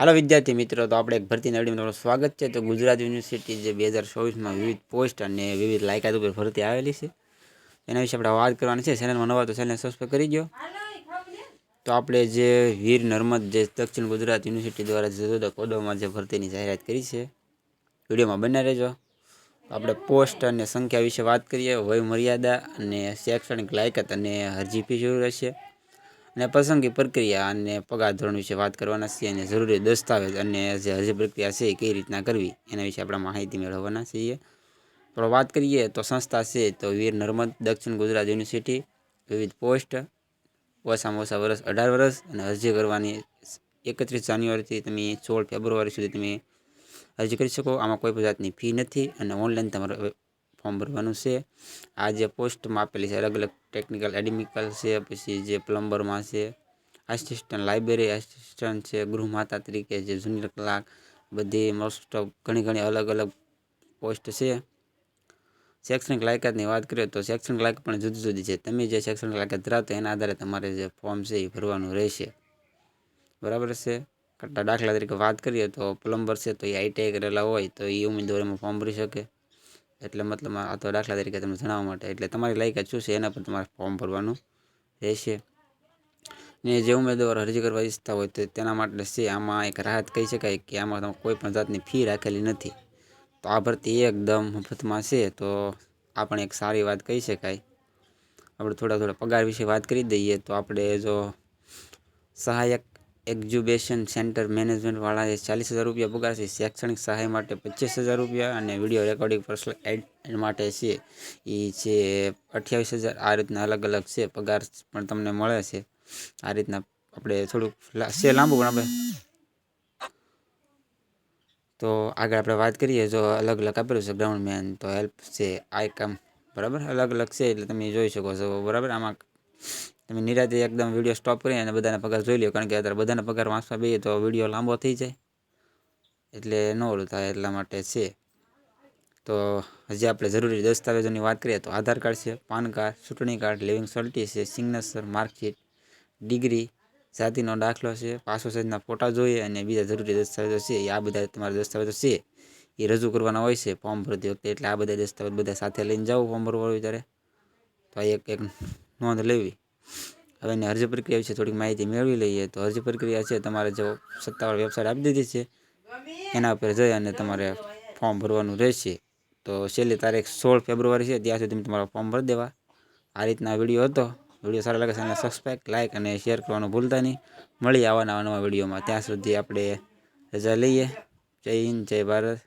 હાલો વિદ્યાર્થી મિત્રો, તો આપણે એક ભરતી નવડીમાં તમારું સ્વાગત છે. તો ગુજરાત યુનિવર્સિટી જે બે હજાર ચોવીસમાં વિવિધ પોસ્ટ અને વિવિધ લાયકાત ઉપર ભરતી આવેલી છે, એના વિશે આપણે વાત કરવાની છે. ચેનલમાં નવા તો ચેનલ સબસ્ક્રાઈબ કરી દો તો આપણે જે વીર નર્મદ જે દક્ષિણ ગુજરાત યુનિવર્સિટી દ્વારા જુદા જુદા કોદોમાં જે ભરતીની જાહેરાત કરી છે, વિડીયોમાં બને રહેજો. આપણે પોસ્ટ અને સંખ્યા વિશે વાત કરીએ. વય મર્યાદા અને શૈક્ષણિક લાયકાત અને હરજી ફી જરૂર રહેશે? અને પસંદગી પ્રક્રિયા અને પગાર ધોરણ વિશે વાત કરવાના છીએ અને જરૂરી દસ્તાવેજ અને જે અરજી પ્રક્રિયા છે કઈ રીતના કરવી એના વિશે આપણે માહિતી મેળવવાના છીએ. તો વાત કરીએ તો સંસ્થા છે તો વીર નર્મદ દક્ષિણ ગુજરાત યુનિવર્સિટી. વિવિધ પોસ્ટ, ઓછામાં ઓછા વર્ષ, અઢાર વર્ષ અને અરજી કરવાની એકત્રીસ જાન્યુઆરીથી તમે સોળ ફેબ્રુઆરી સુધી તમે અરજી કરી શકો. આમાં કોઈ પણ જાતની ફી નથી અને ઓનલાઈન તમારે ફોર્મ ભરવાનું છે. આ જે પોસ્ટમાં આપેલી છે અલગ અલગ ટેકનિકલ એડિમિકલ છે, પછી જે પ્લમ્બરમાં છે આસિસ્ટન્ટ લાઇબ્રેરી આસિસ્ટન્ટ છે ગૃહમાતા તરીકે જે જુનિયર કલાક બધી મોસ્ટ ઓફ ઘણી ઘણી અલગ અલગ પોસ્ટ છે. શૈક્ષણિક લાયકાતની વાત કરીએ તો શૈક્ષણિક લાયકાત પણ જુદી જુદી છે. તમે જે શૈક્ષણિક લાયકાત ધરાવતો એના આધારે તમારે જે ફોર્મ છે એ ભરવાનું રહેશે. બરાબર છે? કરતા દાખલા તરીકે વાત કરીએ તો પ્લમ્બર છે તો એ આઈટીઆઈ કરેલા હોય તો એ ઉમેદવાર એમાં ફોર્મ ભરી શકે. એટલે મતલબ આ તો દાખલા તરીકે તમને જણાવવા માટે. એટલે તમારી લાયકાત શું છે? એના પર તમારે ફોર્મ ભરવાનું રહેશે. ને જે ઉમેદવાર અરજી કરવા ઈચ્છતા હોય તો તેના માટે છે, આમાં એક રાહત કહી શકાય કે આમાં તમે કોઈ પણ જાતની ફી રાખેલી નથી. તો આ ભરતી એકદમ મફતમાં છે, તો આ પણ એક સારી વાત કહી શકાય. આપણે થોડા થોડા પગાર વિશે વાત કરી દઈએ તો આપણે જો સહાયક એક્ઝ્યુબેશન સેન્ટર મેનેજમેન્ટવાળા એ ચાલીસ હજાર રૂપિયા પગાર છે. શૈક્ષણિક સહાય માટે પચીસ હજાર રૂપિયા અને વીડિયો રેકોર્ડિંગ પર્સનલ એડ માટે છે. એ છે અઠ્યાવીસ હજાર. આ રીતના અલગ અલગ છે. પગાર પણ તમને મળે છે. આ રીતના આપણે થોડુંક છે લાંબુ, પણ આપણે તો આગળ આપણે વાત કરીએ. જો અલગ અલગ આપેલું છે ગ્રાઉન્ડ મેન, તો હેલ્પ છે. આઈ કામ બરાબર અલગ અલગ છે, એટલે તમે જોઈ શકો છો. બરાબર? આમાં તમે નિરાતે એકદમ વીડિયો સ્ટોપ કરી અને બધાના પગાર જોઈ લો કારણ કે અત્યારે બધાના પગાર વાંચવા બઈએ તો વીડિયો લાંબો થઈ જાય. એટલે ન ઓલું થાય એટલા માટે છે. તો હજી આપણે જરૂરી દસ્તાવેજોની વાત કરીએ તો આધાર કાર્ડ છે, પાન કાર્ડ, ચૂંટણી કાર્ડ, લિવિંગ સર્ટી છે, સિગ્નેચર, માર્કશીટ, ડિગ્રી, જાતિનો દાખલો છે પાસો સાઇઝના ફોટા જોઈએ અને બીજા જરૂરી દસ્તાવેજો છે. એ આ બધા તમારા દસ્તાવેજો છે. એ રજૂ કરવાના હોય છે ફોર્મ ભરતી વખતે. એટલે આ બધા દસ્તાવેજ બધા સાથે લઈને જાઓ ફોર્મ ભરવા હોય ત્યારે તો આ એક એક નોંધ લેવી. હવે એની અરજી પ્રક્રિયા વિશે થોડીક માહિતી મેળવી લઈએ. તો અરજી પ્રક્રિયા છે, તમારે જો સત્તાવાર વેબસાઇટ આપી દીધી છે, એના ઉપર જઈ અને તમારે ફોર્મ ભરવાનું રહેશે. તો છેલ્લી તારીખ સોળ ફેબ્રુઆરી છે, ત્યાં સુધી તમારા ફોર્મ ભરી દેવા. આ રીતના વીડિયો હતો. વીડિયો સારો લાગે ચેનલ સબસ્ક્રાઈબ લાઇક અને શેર કરવાનું ભૂલતા નહીં. મળી આવવાના નવા વિડીયોમાં. ત્યાં સુધી આપણે રજા લઈએ. જય હિન્દ, જય ભારત.